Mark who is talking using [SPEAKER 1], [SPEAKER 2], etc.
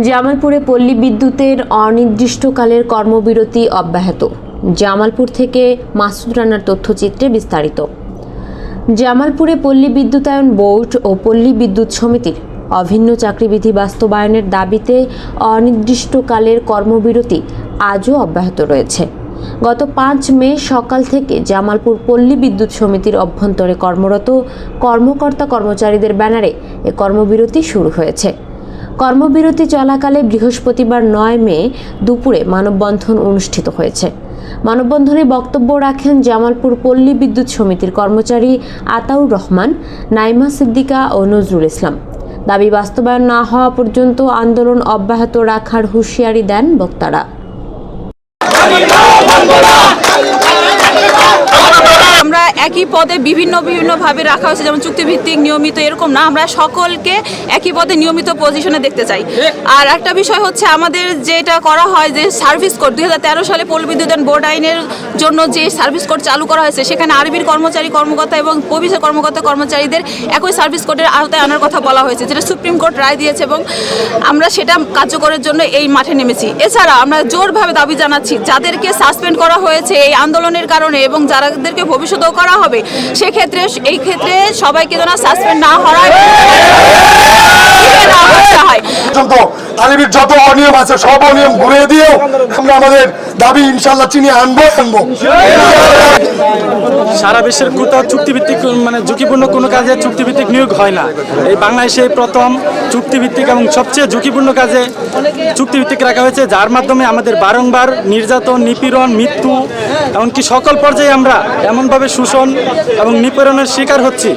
[SPEAKER 1] জামালপুরে পল্লী বিদ্যুতের অনির্দিষ্টকালের কর্মবিরতি অব্যাহত। জামালপুর থেকে মাসুদ রানার তথ্যচিত্রে বিস্তারিত। জামালপুরে পল্লী বিদ্যুতায়ন বোর্ড ও পল্লী বিদ্যুৎ সমিতির অভিন্ন চাকরিবিধি বাস্তবায়নের দাবিতে অনির্দিষ্টকালের কর্মবিরতি আজও অব্যাহত রয়েছে। গত পাঁচ মে সকাল থেকে জামালপুর পল্লী বিদ্যুৎ সমিতির অভ্যন্তরে কর্মরত কর্মকর্তা কর্মচারীদের ব্যানারে এ কর্মবিরতি শুরু হয়েছে। কর্মবিরতি চলাকালে বৃহস্পতিবার নয় মে দুপুরে মানববন্ধন অনুষ্ঠিত হয়েছে। মানববন্ধনে বক্তব্য রাখেন জামালপুর পল্লী বিদ্যুৎ সমিতির কর্মচারী আতাউর রহমান, নাইমা সিদ্দিকা ও নজরুল ইসলাম। দাবি বাস্তবায়ন না হওয়া পর্যন্ত আন্দোলন অব্যাহত রাখার হুঁশিয়ারি দেন বক্তারা।
[SPEAKER 2] একই পদে বিভিন্ন বিভিন্নভাবে রাখা হয়েছে যেমন চুক্তিভিত্তিক নিয়মিত এরকম না। আমরা সকলকে একই পদে নিয়মিত পজিশনে দেখতে চাই। আর একটা বিষয় হচ্ছে আমাদের যেটা করা হয় যে সার্ভিস কোড দুই হাজার তেরো সালে পল্লী বিদ্যুতায়ন বোর্ড আইনের জন্য যে সার্ভিস কোড চালু করা হয়েছে সেখানে আরবির কর্মচারী কর্মকর্তা এবং পবিসের কর্মকর্তা কর্মচারীদের একই সার্ভিস কোডের আওতায় আনার কথা বলা হয়েছে যেটা সুপ্রিম কোর্ট রায় দিয়েছে এবং আমরা সেটা কার্যকরের জন্য এই মাঠে নেমেছি। এছাড়া আমরা জোরভাবে দাবি জানাচ্ছি যাদেরকে সাসপেন্ড করা হয়েছে এই আন্দোলনের কারণে এবং যাদেরকে ভবিষ্যতেও করা হবে। সেক্ষেত্রে এই ক্ষেত্রে সবাইকে যেন সাসপেন্ড না হতে হয়।
[SPEAKER 3] যত অনিয়ম আছে, সব অনিয়ম ঘুরে দিয়েও আমরা আমাদের দাবি ইনশাল্লাহ চিনি আনব আনব।
[SPEAKER 4] সারা বিশ্বের কোথাও চুক্তিভিত্তিক মানে ঝুঁকিপূর্ণ কোনো কাজে চুক্তিভিত্তিক নিয়োগ হয় না। এই বাংলাদেশে প্রথম চুক্তিভিত্তিক এবং সবচেয়ে ঝুঁকিপূর্ণ কাজে চুক্তিভিত্তিক রাখা হয়েছে, যার মাধ্যমে আমাদের বারংবার নির্যাতন, নিপীড়ন, মৃত্যু, এমনকি সকল পর্যায়ে আমরা এমনভাবে শোষণ এবং নিপীড়নের শিকার হচ্ছি।